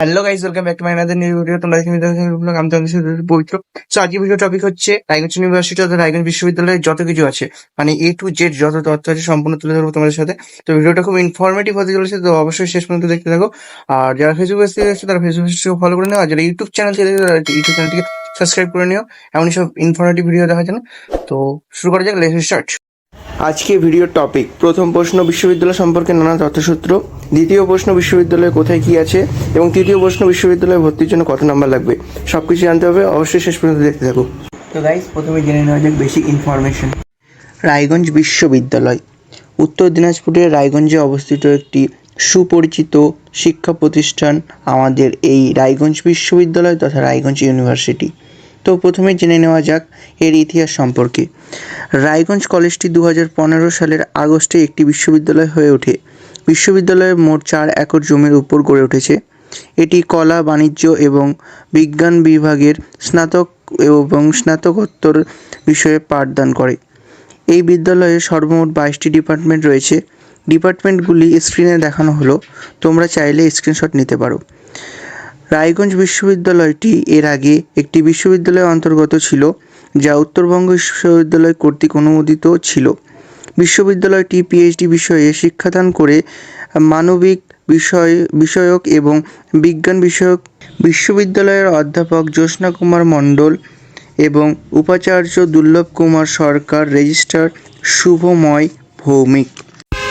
Hello guys welcome back to my another new video তোমরা দেখে blog আমি তোমাদের সাথে পবিত্র। সো আজকে ভিডিও টপিক হচ্ছে রায়গঞ্জ ইউনিভার্সিটি অর্থাৎ রায়গঞ্জ বিশ্ববিদ্যালয়ের যত কিছু আছে মানে এ টু জেড যত তথ্য আছে সম্পূর্ণ তুলে ধরবো তোমাদের সাথে। তো ভিডিওটা খুব ইনফরমেটিভ হতে চলেছে, তো অবশ্যই শেষ পর্যন্ত দেখতে থাকো। আর যারা ফেসবুক পেজ থেকে তারা ফেসবুক পেজটিকে ফলো করে নিও। আর যারা ইউটিউব চ্যানেল থেকে তারা ইউটিউব চ্যানেলটিকে সাবস্ক্রাইব করে নিও। এমনই সব ইনফরমেটিভ ভিডিও দেখার জন্য। তো শুরু করা যাক লেটস স্টার্ট আজকে ভিডিওর টপিক প্রথম প্রশ্ন বিশ্ববিদ্যালয় সম্পর্কে নানা তথ্যসূত্র। দ্বিতীয় প্রশ্ন বিশ্ববিদ্যালয়ে কোথায় কি আছে? এবং তৃতীয় প্রশ্ন বিশ্ববিদ্যালয়ে ভর্তির জন্য কত নাম্বার লাগবে? সব কিছু জানতে হবে। অবশ্যই শেষ পর্যন্ত দেখতে থাকো তো গাইস প্রথমে জেনে নেওয়া যাক বেসিক ইনফরমেশন রায়গঞ্জ বিশ্ববিদ্যালয়। উত্তর দিনাজপুরের রায়গঞ্জে অবস্থিত একটি সুপরিচিত শিক্ষা প্রতিষ্ঠান আমাদের এই রায়গঞ্জ বিশ্ববিদ্যালয় তথা রায়গঞ্জ ইউনিভার্সিটি। তো প্রথমে জেনে নেওয়া যাক এর ইতিহাস সম্পর্কে। রায়গঞ্জ কলেজটি দু সালের আগস্টে একটি বিশ্ববিদ্যালয় হয়ে ওঠে। বিশ্ববিদ্যালয়ের মোট চার একর জমির উপর গড়ে উঠেছে। এটি কলা, বাণিজ্য এবং বিজ্ঞান বিভাগের স্নাতক এবং স্নাতকোত্তর বিষয়ে পাঠদান করে। এই বিদ্যালয়ে সর্বমোট বাইশটি ডিপার্টমেন্ট রয়েছে। ডিপার্টমেন্টগুলি স্ক্রিনে দেখানো হলো। তোমরা চাইলে স্ক্রিনশট নিতে পারো। রায়গঞ্জ বিশ্ববিদ্যালয়টি এর আগে একটি বিশ্ববিদ্যালয়ের অন্তর্গত ছিল, যা উত্তরবঙ্গ বিশ্ববিদ্যালয় কর্তৃক অনুমোদিত ছিল। বিশ্ববিদ্যালয়টি পিএইচডি বিষয়ে শিক্ষাদান করে মানবিক বিষয়, বিষয়ক এবং বিজ্ঞান বিষয়ক বিশ্ববিদ্যালয়ের অধ্যাপক জ্যোৎস্না কুমার মণ্ডল এবং উপাচার্য দুর্লভ কুমার সরকার রেজিস্ট্রার শুভময় ভৌমিক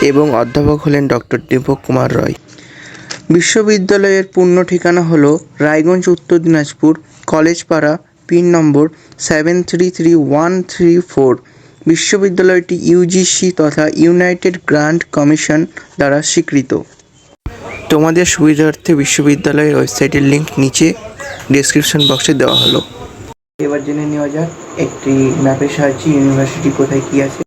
এবং অধ্যাপক হলেন ডক্টর দীপক কুমার রয়। বিশ্ববিদ্যালয়ের পূর্ণ ঠিকানা হলো Raiganj, Uttar Dinajpur, Collegepara, pin number seven three three one three four বিশ্ববিদ্যালয়টি ইউজিসি তথা ইউনাইটেড গ্রান্ট কমিশন দ্বারা স্বীকৃত। তোমাদের সুবিধার্থে বিশ্ববিদ্যালয়ের ওয়েবসাইটের লিংক নিচে ডেসক্রিপশন বক্সে দেওয়া হলো। এবার জেনে নেওয়া যাক, একটি ম্যাপের সাহায্যে ইউনিভার্সিটি কোথায় কি আছে।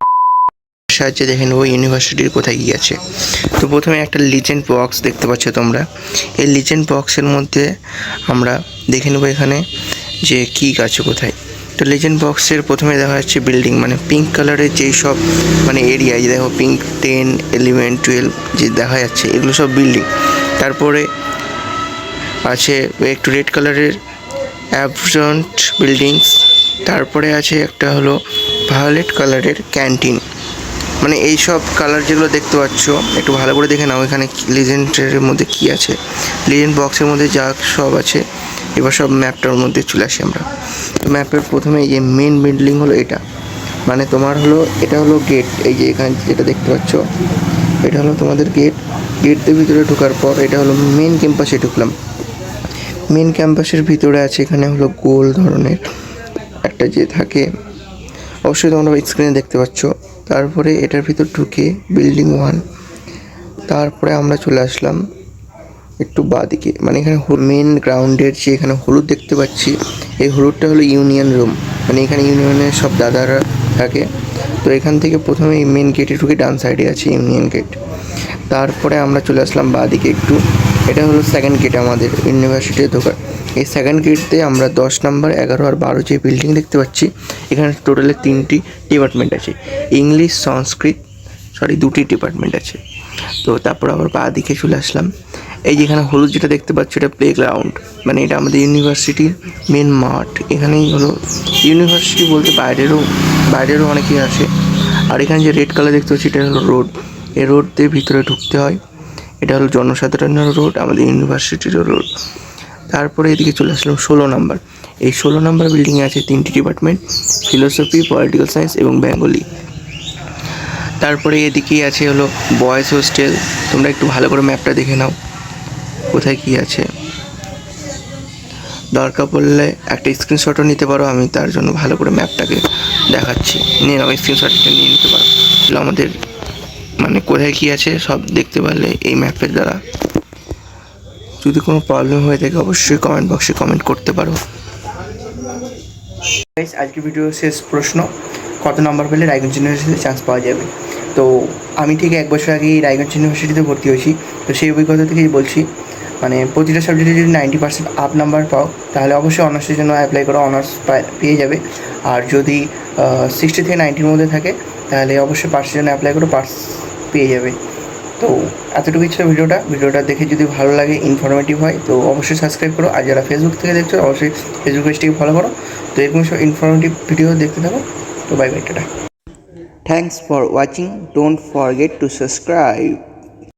সাহায্যে দেখে নেব ইউনিভার্সিটির কোথায় আছে। তো প্রথমে একটা লিজেন্ড বক্স দেখতে পাচ্ছ তোমরা। এই লিজেন্ড বক্সের মধ্যে আমরা দেখে নেব এখানে যে কী আছে কোথায়। তো লেজেন্ড বক্সের প্রথমে দেখা যাচ্ছে বিল্ডিং মানে পিঙ্ক কালারের যেই সব মানে এরিয়া যে দেখো পিঙ্ক টেন ইলেভেন টুয়েলভ যে দেখা যাচ্ছে, এগুলো সব বিল্ডিং তারপরে আছে একটু রেড কালারের অ্যাবজন্ট বিল্ডিংস তারপরে আছে একটা হলো ভায়োলেট কালারের ক্যান্টিন মানে এই সব কালার যেগুলো দেখতে পাচ্ছ, একটু ভালো করে দেখে নাও এখানে লিজেন্ডের মধ্যে কি আছে। লিজেন্ড বক্সের মধ্যে যা সব আছে, এবার সব ম্যাপটার মধ্যে চলে আসি আমরা। তো ম্যাপের প্রথমে এই যে মেন বিল্ডিং হলো এটা। মানে তোমার হলো, এটা হলো গেট এই যে এখানে যেটা দেখতে পাচ্ছ, এটা হলো তোমাদের গেট গেটের ভিতরে ঢোকার পর এটা হলো মেন ক্যাম্পাসে ঢুকলাম। মেন ক্যাম্পাসের ভিতরে আছে এখানে হলো গোল ধরনের একটা যে থাকে। অবশ্যই তোমরা স্ক্রিনে দেখতে পাচ্ছ। তারপরে এটার ভিতর ঢুকে বিল্ডিং ওয়ান তারপরে আমরা চলে আসলাম একটু বাদিকে মানে এখানে মেন গ্রাউন্ডের যে এখানে হলুদ দেখতে পাচ্ছি, এই হলুদটা হলো ইউনিয়ন রুম মানে এখানে ইউনিয়নের সব দাদারা থাকে। তো এখান থেকে প্রথমে এই মেন গেটে ঢুকে ডান সাইডে আছে ইউনিয়ন গেট তারপরে আমরা চলে আসলাম বাদিকে একটু, এটা হলো সেকেন্ড গেট আমাদের ইউনিভার্সিটির ঢোকার এই সেকেন্ড গেটতে আমরা দশ নাম্বার এগারো আর বারো যে বিল্ডিং দেখতে পাচ্ছি, এখানে টোটালে তিনটি ডিপার্টমেন্ট আছে। ইংলিশ সংস্কৃত সরি দুটি ডিপার্টমেন্ট আছে। তো তারপর আবার বা দিকে চলে আসলাম। এই যেখানে হলুদ যেটা দেখতে পাচ্ছ, এটা প্লে গ্রাউন্ড মানে এটা আমাদের ইউনিভার্সিটির মেন মাঠ। এখানেই হলো ইউনিভার্সিটি বলতে বাইরেরও বাইরেরও অনেকেই আসে। আর এখানে যে রেড কালার দেখতে পাচ্ছি, এটা হলো রোড এই রোড দিয়ে ভিতরে ঢুকতে হয়। এটা হলো জনসাধারণের রোড আমাদের ইউনিভার্সিটিরও রোড তারপরে এদিকে চলে আসলাম ষোলো নাম্বার। এই ষোলো নাম্বার বিল্ডিংয়ে আছে তিনটি ডিপার্টমেন্ট ফিলোসফি পলিটিক্যাল সায়েন্স এবং বেঙ্গলি তারপরে এদিকেই আছে হলো বয়েজ হোস্টেল তোমরা একটু ভালো করে ম্যাপটা দেখে নাও, কোথায় কি আছে। দরকার পড়লে একটা স্ক্রিনশটও নিতে পারো, আমি তার জন্য ভালো করে ম্যাপটাকে দেখাচ্ছি। নিয়ে নাও স্ক্রিনশটটা নিয়ে নিতে পারো। আমাদের মানে কোথায় কি আছে, সব দেখতে পারলে এই ম্যাপের দ্বারা। যদি কোনো প্রবলেম হয়ে থাকে, অবশ্যই কমেন্ট বক্সে কমেন্ট করতে পারো। আজকে ভিডিও শেষ প্রশ্ন। কত নম্বর পেলে রায়গঞ্জ ইউনিভার্সিটিতে চান্স পাওয়া যাবে? তো আমি ঠিক এক বছর আগেই রায়গঞ্জ ইউনিভার্সিটিতে ভর্তি হয়েছি। তো সেই অভিজ্ঞতা থেকেই বলছি মানে প্রতিটা সাবজেক্টে যদি নাইনটি পার্সেন্ট আপ নাম্বার পাও, তাহলে অবশ্যই অনার্সের জন্য অ্যাপ্লাই করো অনার্স পেয়ে যাবে। আর যদি সিক্সটি থেকে নাইনটির মধ্যে থাকে, তাহলে অবশ্যই পার্সের জন্য অ্যাপ্লাই করো পার্স পেয়ে যাবে। তো এতটুকু ছিল ভিডিওটা। ভিডিওটা দেখে যদি ভালো লাগে ইনফরমেটিভ হয়, তো অবশ্যই সাবস্ক্রাইব করো। আর যারা ফেসবুক থেকে দেখছ, অবশ্যই ফেসবুক পেজটিকে ফলো করো। তো এরকম সব ইনফরমেটিভ ভিডিও দেখতে থাকো। তো bye bye tata. Thanks for watching don't forget to subscribe.